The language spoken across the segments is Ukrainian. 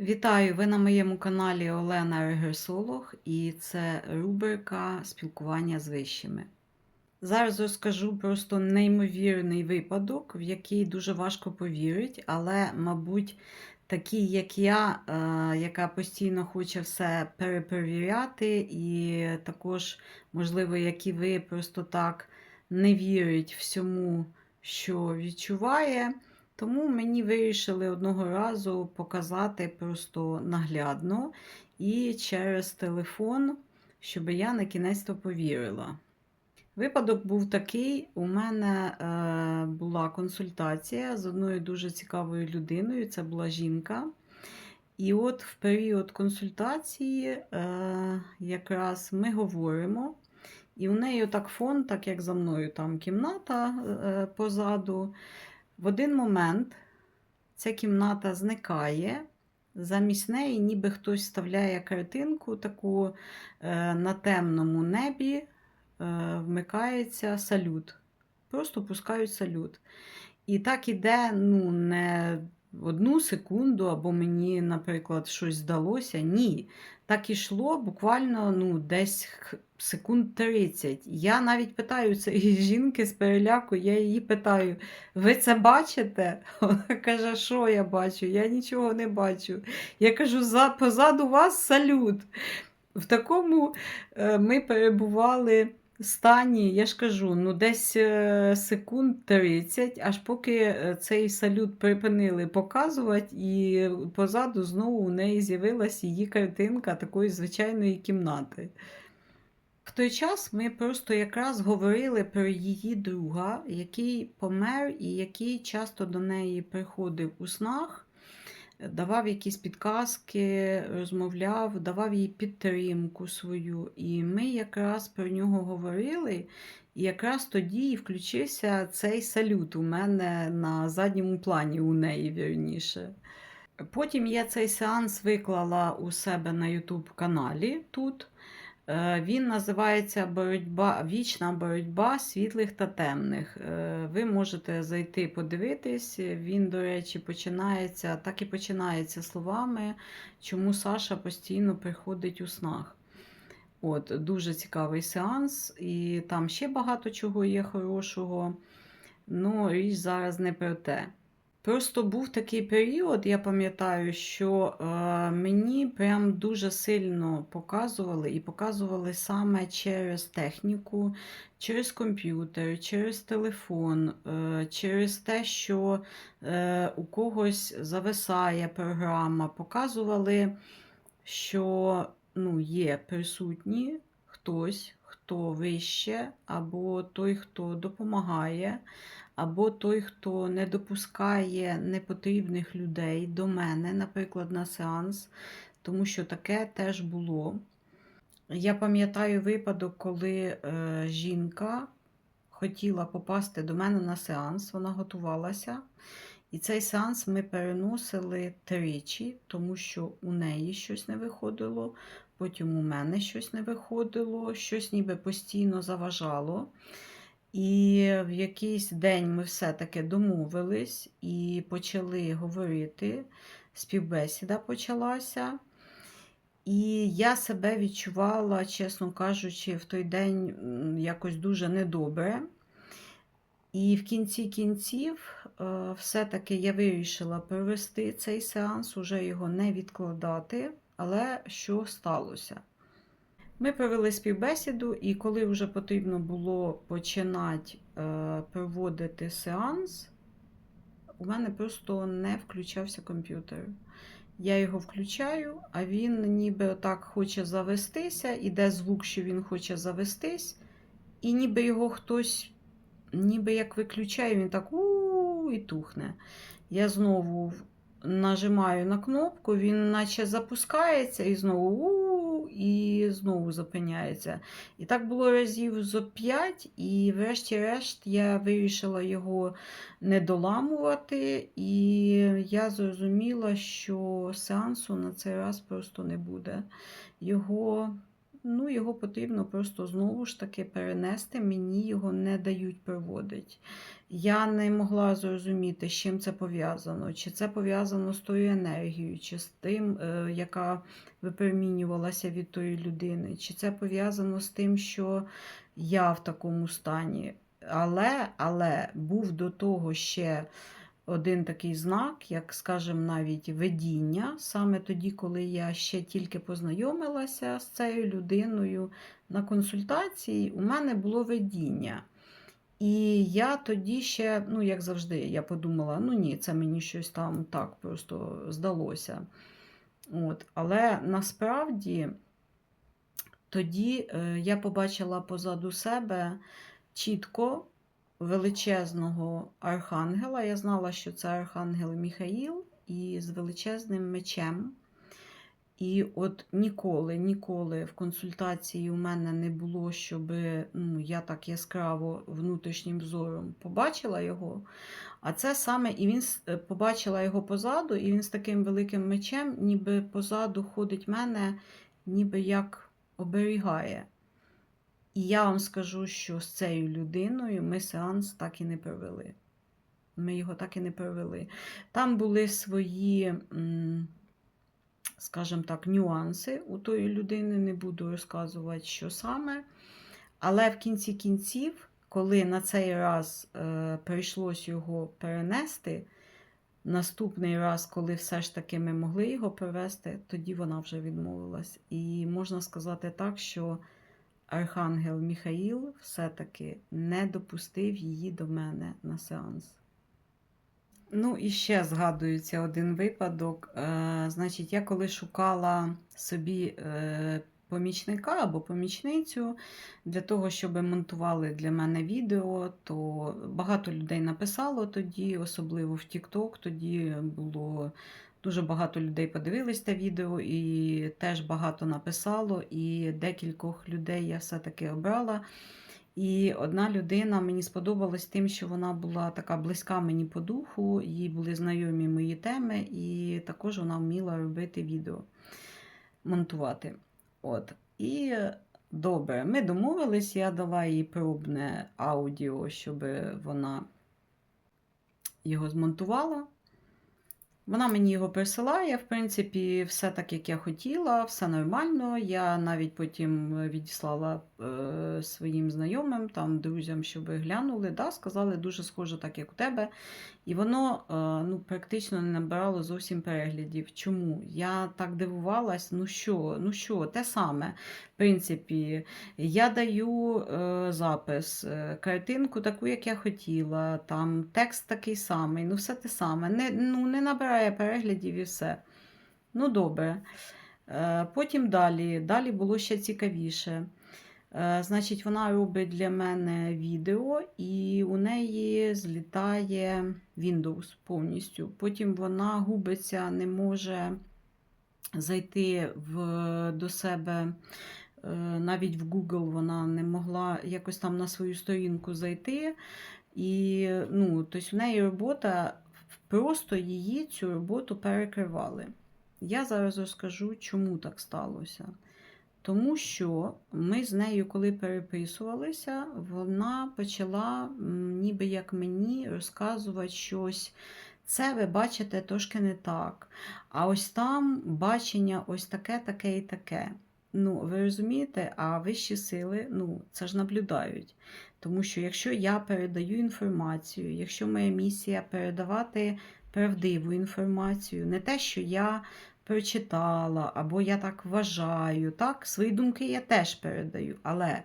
Вітаю! Ви на моєму каналі Олена Регресолог, і це рубрика спілкування з вищими. Зараз розкажу просто неймовірний випадок, в який дуже важко повірити, але, мабуть, такий, як я, е, яка постійно хоче все перепровіряти, і також, можливо, як і ви просто так не вірить всьому, що відчуває. Тому мені вирішили одного разу показати просто наглядно і через телефон, щоб я на кінець то повірила. Випадок був такий: у мене е, була консультація з одною дуже цікавою людиною, це була жінка. І от в період консультації е, якраз ми говоримо, і у неї так фон, так як за мною там кімната е, позаду. В один момент ця кімната зникає, замість неї, ніби хтось вставляє картинку таку е, на темному небі, е, вмикається салют. Просто пускають салют. І так іде, ну, не одну секунду, або мені, наприклад, щось здалося. Ні. Так ішло буквально ну, десь секунд 30. Я навіть питаю цієї жінки з переляку, я її питаю: ви це бачите? Вона каже, що я бачу? Я нічого не бачу. Я кажу, За, позаду вас салют. В такому е, ми перебували стані, я ж кажу, ну десь е, секунд 30, аж поки е, цей салют припинили показувати, і позаду знову у неї з'явилася її картинка такої звичайної кімнати. В той час ми просто якраз говорили про її друга, який помер і який часто до неї приходив у снах давав якісь підказки, розмовляв, давав їй підтримку свою. І ми якраз про нього говорили. І якраз тоді і включився цей салют у мене на задньому плані, у неї вірніше. Потім я цей сеанс виклала у себе на YouTube каналі тут. Е, він називається боротьба, Вічна боротьба світлих та темних. Е, ви можете зайти подивитись. Він, до речі, починається, так і починається словами, чому Саша постійно приходить у снах. От, Дуже цікавий сеанс, і там ще багато чого є хорошого. Ну, річ зараз не про те. Просто був такий період, я пам'ятаю, що е, мені прям дуже сильно показували і показували саме через техніку, через комп'ютер, через телефон, е, через те, що е, у когось зависає програма. Показували, що ну, є присутні хтось, хто вище, або той, хто допомагає або той, хто не допускає непотрібних людей до мене, наприклад, на сеанс, тому що таке теж було. Я пам'ятаю випадок, коли е, жінка хотіла попасти до мене на сеанс, вона готувалася. І цей сеанс ми переносили тричі, тому що у неї щось не виходило, потім у мене щось не виходило, щось ніби постійно заважало. І в якийсь день ми все-таки домовились і почали говорити. Співбесіда почалася. І я себе відчувала, чесно кажучи, в той день якось дуже недобре. І в кінці кінців, е, все-таки я вирішила провести цей сеанс, уже його не відкладати. Але що сталося? Ми провели співбесіду, і коли вже потрібно було починати е, проводити сеанс, у мене просто не включався комп'ютер. Я його включаю, а він ніби отак хоче завестися, іде звук, що він хоче завестись, і ніби його хтось, ніби як виключає, він так у і тухне. Я знову нажимаю на кнопку, він наче запускається і знову у і знову зупиняється. І так було разів зо п'ять, і врешті-решт я вирішила його не доламувати, і я зрозуміла, що сеансу на цей раз просто не буде. Його ну його потрібно просто знову ж таки перенести. Мені його не дають проводити. Я не могла зрозуміти, з чим це пов'язано. Чи це пов'язано з тою енергією, чи з тим, е, яка випромінювалася від тої людини, чи це пов'язано з тим, що я в такому стані. Але, але був до того ще один такий знак, як, скажімо, навіть видіння, саме тоді, коли я ще тільки познайомилася з цією людиною на консультації, у мене було видіння. І я тоді ще, ну, як завжди, я подумала, ну ні, це мені щось там так просто здалося. От. Але насправді тоді е, я побачила позаду себе чітко величезного архангела. Я знала, що це архангел Міхаїл і з величезним мечем. І от ніколи, ніколи в консультації у мене не було, щоб ну, я так яскраво внутрішнім зором побачила його. А це саме і він е, побачила його позаду, і він з таким великим мечем, ніби позаду ходить мене, ніби як оберігає. І я вам скажу, що з цією людиною ми сеанс так і не провели. Ми його так і не провели. Там були свої, м, скажімо так, нюанси у тої людини, не буду розказувати, що саме. Але в кінці кінців, коли на цей раз е, прийшлось його перенести, наступний раз, коли все ж таки ми могли його провести, тоді вона вже відмовилась. І можна сказати так, що Архангел Міхаїл все-таки не допустив її до мене на сеанс. Ну, і ще згадується один випадок. Е, значить, я коли шукала собі е, помічника або помічницю для того, щоб монтували для мене відео, то багато людей написало тоді, особливо в TikTok, тоді було дуже багато людей подивились те відео і теж багато написало, і декількох людей я все-таки обрала. І одна людина мені сподобалась тим, що вона була така близька мені по духу, їй були знайомі мої теми, і також вона вміла робити відео, монтувати. От. І добре, ми домовились, я дала їй пробне аудіо, щоб вона його змонтувала. Вона мені його присилає, в принципі, все так, як я хотіла, все нормально. Я навіть потім відіслала е, своїм знайомим, там, друзям, щоб глянули. Да, Сказали, дуже схоже, так як у тебе. І воно е, ну, практично не набирало зовсім переглядів. Чому? Я так дивувалась, ну що, ну що, те саме. Принципі, я даю е, запис, е, картинку таку, як я хотіла, там текст такий самий, ну все те саме. Не, ну, не набирає переглядів і все. Ну, добре. Е, потім далі. Далі було ще цікавіше. Е, Значить, вона робить для мене відео, і у неї злітає Windows повністю. Потім вона губиться, не може зайти в, до себе. Е, Навіть в Google вона не могла якось там на свою сторінку зайти. І ну, тобто в неї робота, просто її цю роботу перекривали. Я зараз розкажу, чому так сталося. Тому що ми з нею, коли переписувалися, вона почала, ніби як мені, розказувати щось. Це ви бачите трошки не так. А ось там бачення ось таке, таке і таке. Ну, ви розумієте, а вищі сили ну, це ж наблюдають. Тому що якщо я передаю інформацію, якщо моя місія передавати правдиву інформацію, не те, що я прочитала, або я так вважаю. Так, Свої думки я теж передаю. Але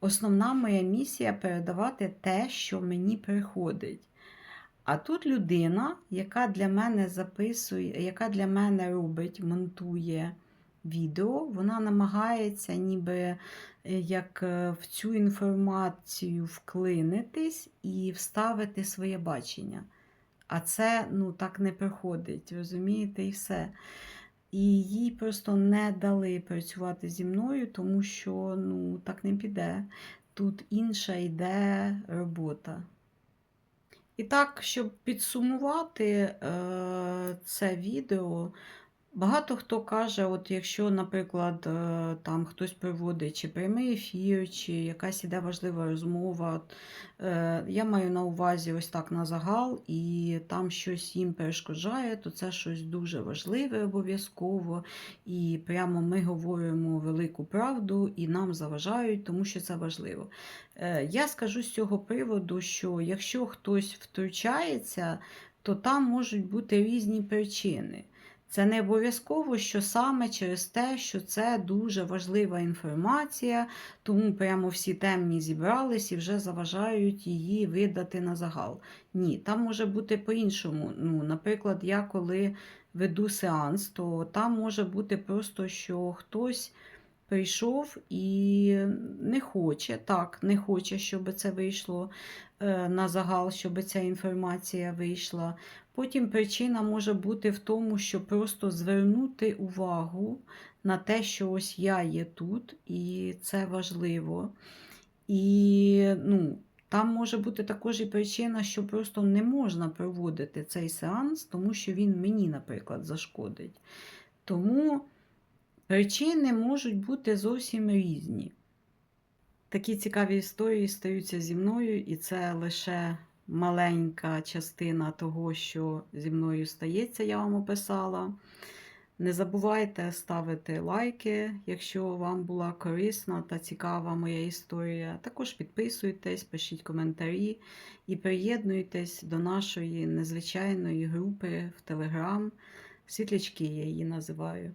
основна моя місія передавати те, що мені приходить. А тут людина, яка для мене записує, яка для мене робить, монтує відео, вона намагається ніби е, як е, в цю інформацію вклинитись і вставити своє бачення. А це ну, так не приходить, розумієте, і все. І їй просто не дали працювати зі мною, тому що ну, так не піде. Тут інша йде робота. І так, щоб підсумувати е, це відео, Багато хто каже, от якщо, наприклад, е, там хтось проводить чи прямий ефір, чи якась іде важлива розмова, е, я маю на увазі ось так на загал, і там щось їм перешкоджає, то це щось дуже важливе обов'язково. І прямо ми говоримо велику правду і нам заважають, тому що це важливо. Е, Я скажу з цього приводу, що якщо хтось втручається, то там можуть бути різні причини. Це не обов'язково, що саме через те, що це дуже важлива інформація, тому прямо всі темні зібрались і вже заважають її видати на загал. Ні, там може бути по-іншому. Ну, наприклад, я коли веду сеанс, то там може бути просто, що хтось прийшов і не хоче, так, не хоче, щоб це вийшло е, на загал, щоб ця інформація вийшла. Потім причина може бути в тому, що просто звернути увагу на те, що ось я є тут, і це важливо. І ну, там може бути також і причина, що просто не можна проводити цей сеанс, тому що він мені, наприклад, зашкодить. Тому причини можуть бути зовсім різні. Такі цікаві історії стаються зі мною, і це лише маленька частина того, що зі мною стається, я вам описала. Не забувайте ставити лайки, якщо вам була корисна та цікава моя історія. Також підписуйтесь, пишіть коментарі і приєднуйтесь до нашої незвичайної групи в Телеграм. Світлячки я її називаю.